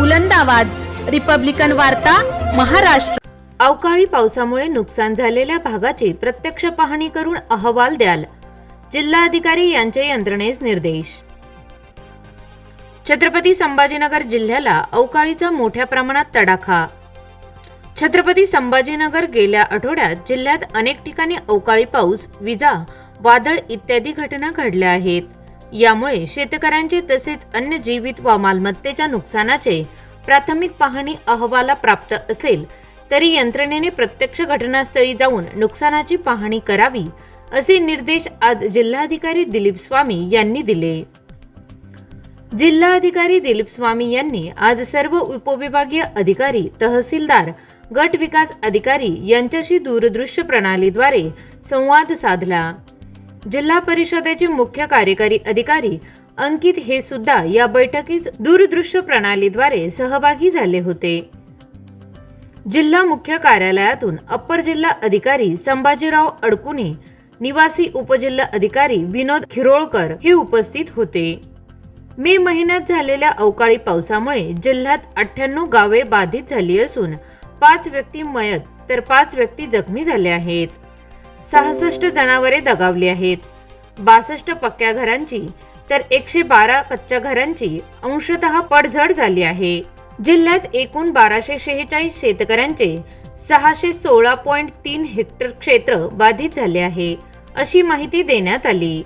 बुलंद आवाज. रिपब्लिकन वार्ता महाराष्ट्र. अवकाळी पावसामुळे नुकसान झालेल्या भागाची प्रत्यक्ष पाहणी करून अहवाल द्याल. जिल्हाधिकारी यांचे यंत्रणेस निर्देश. छत्रपती संभाजीनगर जिल्ह्याला अवकाळीचा मोठ्या प्रमाणात तडाखा. छत्रपती संभाजीनगर गेल्या आठवड्यात जिल्ह्यात अनेक ठिकाणी अवकाळी पाऊस विजा वादळ इत्यादी घटना घडल्या आहेत. यामुळे शेतकऱ्यांचे तसेच अन्य जीवित व मालमत्तेच्या नुकसानाचे प्राथमिक पाहणी अहवाला प्राप्त असेल तरी यंत्रणेने प्रत्यक्ष घटनास्थळी जाऊन नुकसानाची पाहणी करावी असे निर्देश आज जिल्हाधिकारी दिलीप स्वामी यांनी दिले. जिल्हाधिकारी दिलीप स्वामी यांनी आज सर्व उपविभागीय अधिकारी तहसीलदार गट विकास अधिकारी यांच्याशी दूरदृश्य प्रणालीद्वारे संवाद साधला. जिल्हा परिषदेचे मुख्य कार्यकारी अधिकारी अंकित हे सुद्धा या बैठकीस दूरदृश्य प्रणालीद्वारे सहभागी झाले होते. जिल्हा मुख्य कार्यालयातून अप्पर जिल्हा अधिकारी संभाजीराव अडकुणे निवासी उपजिल्हा अधिकारी विनोद खिरोळकर हे उपस्थित होते. मे महिन्यात झालेल्या अवकाळी पावसामुळे जिल्ह्यात अठ्ठ्याण्णव गावे बाधित झाली असून पाच व्यक्ती मयत तर पाच व्यक्ती जखमी झाल्या आहेत. सहासष्ट जनावरे दगावली आहेत. बासष्ट पक्क्या घरांची तर एकशे बारा कच्च्या घरांची अंशतः पडझड झाली आहे. जिल्ह्यात एकूण बाराशे शेहेचाळीस शेतकऱ्यांचे सहाशे सोळा पॉईंट तीन हेक्टर क्षेत्र बाधित झाले आहे अशी माहिती देण्यात आली.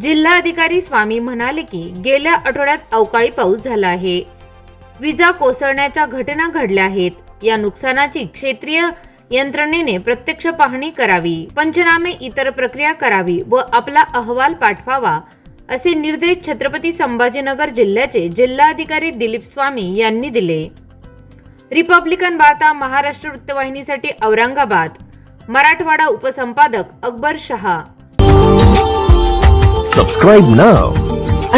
जिल्हाधिकारी स्वामी म्हणाले की गेल्या आठवड्यात अवकाळी पाऊस झाला आहे. विजा कोसळण्याच्या घटना घडल्या आहेत. या नुकसानाची क्षेत्रीय यंत्रणेने प्रत्यक्ष पाहणी करावी पंचनामे इतर प्रक्रिया करावी व आपला अहवाल पाठवावा असे निर्देश छत्रपती संभाजीनगर जिल्ह्याचे जिल्हाधिकारी दिलीप स्वामी यांनी दिले. रिपब्लिकन वार्ता महाराष्ट्र वृत्तवाहिनीसाठी Aurangabad Marathwada उपसंपादक Akbar Shaha. Subscribe now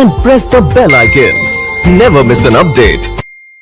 and press the bell icon never miss an update